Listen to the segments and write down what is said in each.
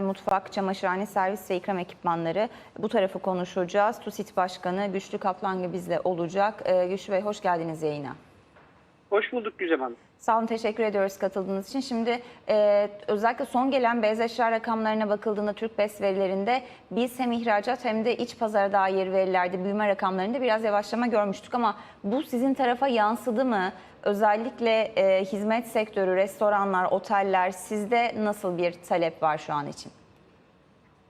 Mutfak, çamaşırhane, servis ve ikram ekipmanları bu tarafı konuşacağız. TUSİT Başkanı Güçlü Kaplan bizle olacak. Ee, Güçlü Bey hoş geldiniz yayına. Hoş bulduk Güzem Hanım. Sağ olun, teşekkür ediyoruz katıldığınız için. Şimdi e, özellikle son gelen beyaz eşya rakamlarına bakıldığında Türk BES verilerinde biz hem ihracat hem de iç pazara dair verilerde büyüme rakamlarında biraz yavaşlama görmüştük ama bu sizin tarafa yansıdı mı? Özellikle e, hizmet sektörü, restoranlar, oteller sizde nasıl bir talep var şu an için?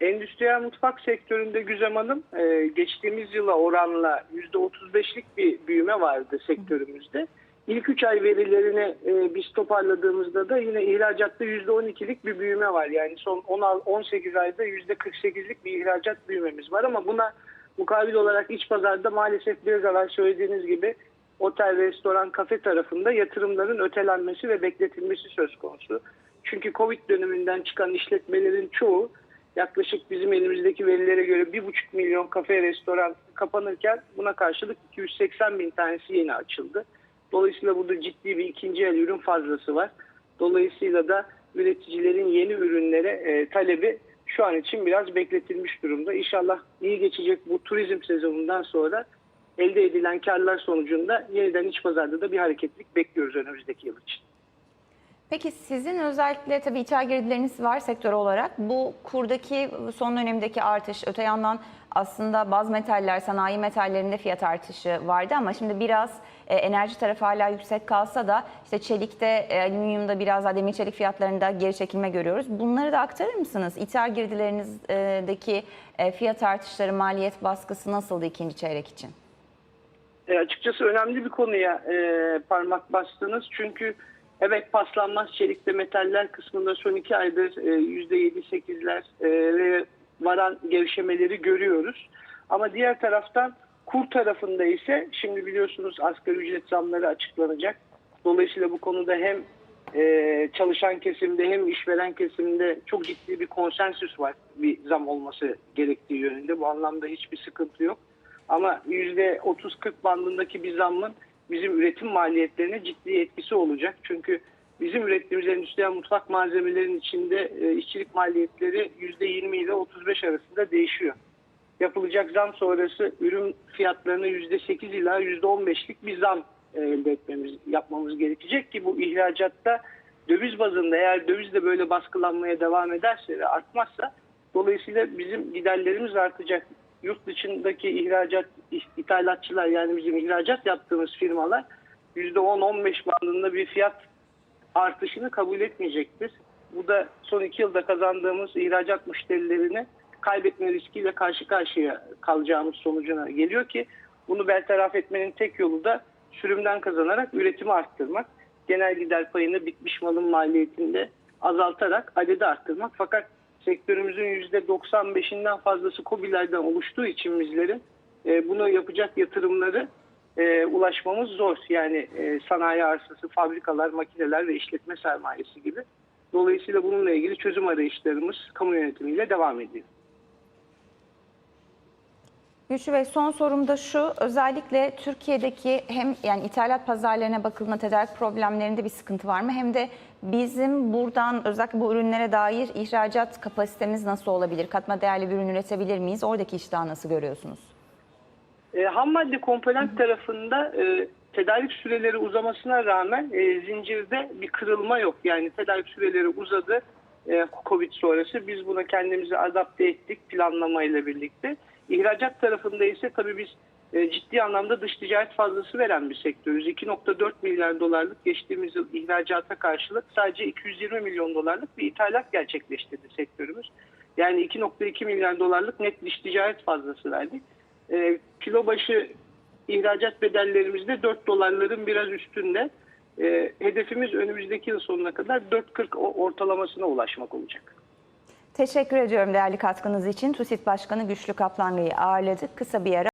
Endüstriyel mutfak sektöründe Güzem Hanım e, geçtiğimiz yıla oranla %35'lik bir büyüme vardı sektörümüzde. İlk 3 ay verilerini e, biz toparladığımızda da yine ihracatta %12'lik bir büyüme var. Yani son 16, 18 ayda %48'lik bir ihracat büyümemiz var ama buna mukabil olarak iç pazarda maalesef biraz evvel söylediğiniz gibi otel, restoran, kafe tarafında yatırımların ötelenmesi ve bekletilmesi söz konusu. Çünkü Covid döneminden çıkan işletmelerin çoğu yaklaşık bizim elimizdeki verilere göre 1,5 milyon kafe, restoran kapanırken buna karşılık 280 bin tanesi yeni açıldı. Dolayısıyla burada ciddi bir ikinci el ürün fazlası var. Dolayısıyla da üreticilerin yeni ürünlere e, talebi şu an için biraz bekletilmiş durumda. İnşallah iyi geçecek bu turizm sezonundan sonra elde edilen karlar sonucunda yeniden iç pazarda da bir hareketlik bekliyoruz önümüzdeki yıl için. Peki sizin özellikle tabii ithal girdileriniz var sektör olarak. Bu kurdaki son dönemdeki artış öte yandan aslında baz metaller, sanayi metallerinde fiyat artışı vardı ama şimdi biraz e, enerji tarafı hala yüksek kalsa da işte çelikte, e, alüminyumda biraz daha demir çelik fiyatlarında geri çekilme görüyoruz. Bunları da aktarır mısınız? İthal girdilerinizdeki e, fiyat artışları, maliyet baskısı nasıldı ikinci çeyrek için? E, açıkçası önemli bir konuya e, parmak bastınız. Çünkü evet paslanmaz çelikte metaller kısmında son iki aydır e, %7-8'ler e, ve varan gevşemeleri görüyoruz. Ama diğer taraftan kur tarafında ise şimdi biliyorsunuz asgari ücret zamları açıklanacak. Dolayısıyla bu konuda hem e, çalışan kesimde hem işveren kesimde çok ciddi bir konsensüs var bir zam olması gerektiği yönünde. Bu anlamda hiçbir sıkıntı yok. Ama %30-40 bandındaki bir zammın bizim üretim maliyetlerine ciddi etkisi olacak. Çünkü bizim ürettiğimiz endüstriyel mutfak malzemelerinin içinde e, işçilik maliyetleri %20 ile 35 arasında değişiyor. Yapılacak zam sonrası ürün fiyatlarına %8 ila %15'lik bir zam e, elde etmemiz, yapmamız gerekecek ki bu ihracatta döviz bazında eğer döviz de böyle baskılanmaya devam ederse ve artmazsa dolayısıyla bizim giderlerimiz artacak. Yurt dışındaki ihracat ithalatçılar yani bizim ihracat yaptığımız firmalar %10-15 bandında bir fiyat artışını kabul etmeyecektir. Bu da son iki yılda kazandığımız ihracat müşterilerini kaybetme riskiyle karşı karşıya kalacağımız sonucuna geliyor ki bunu bertaraf etmenin tek yolu da sürümden kazanarak üretimi arttırmak. Genel gider payını bitmiş malın maliyetinde azaltarak adedi arttırmak. Fakat sektörümüzün %95'inden fazlası COBİ'lerden oluştuğu için bizlerin e, bunu yapacak yatırımları e, ulaşmamız zor. Yani e, sanayi arsası, fabrikalar, makineler ve işletme sermayesi gibi. Dolayısıyla bununla ilgili çözüm arayışlarımız kamu yönetimiyle devam ediyor. Güçlü Bey son sorum da şu. Özellikle Türkiye'deki hem yani ithalat pazarlarına bakıldığında tedarik problemlerinde bir sıkıntı var mı? Hem de bizim buradan özellikle bu ürünlere dair ihracat kapasitemiz nasıl olabilir? Katma değerli bir ürün üretebilir miyiz? Oradaki iştahı nasıl görüyorsunuz? E, ham madde komponent tarafında e, tedarik süreleri uzamasına rağmen e, zincirde bir kırılma yok. Yani tedarik süreleri uzadı e, Covid sonrası. Biz buna kendimizi adapte ettik planlamayla birlikte. İhracat tarafında ise tabii biz e, ciddi anlamda dış ticaret fazlası veren bir sektörüz. 2.4 milyar dolarlık geçtiğimiz yıl ihracata karşılık sadece 220 milyon dolarlık bir ithalat gerçekleştirdi sektörümüz. Yani 2.2 milyar dolarlık net dış ticaret fazlası verdik. E, kilo başı ihracat bedellerimiz de 4 dolarların biraz üstünde. E, hedefimiz önümüzdeki yıl sonuna kadar 4.40 ortalamasına ulaşmak olacak. Teşekkür ediyorum değerli katkınız için. TUSİT Başkanı Güçlü Kaplangı'yı ağırladık. Kısa bir ara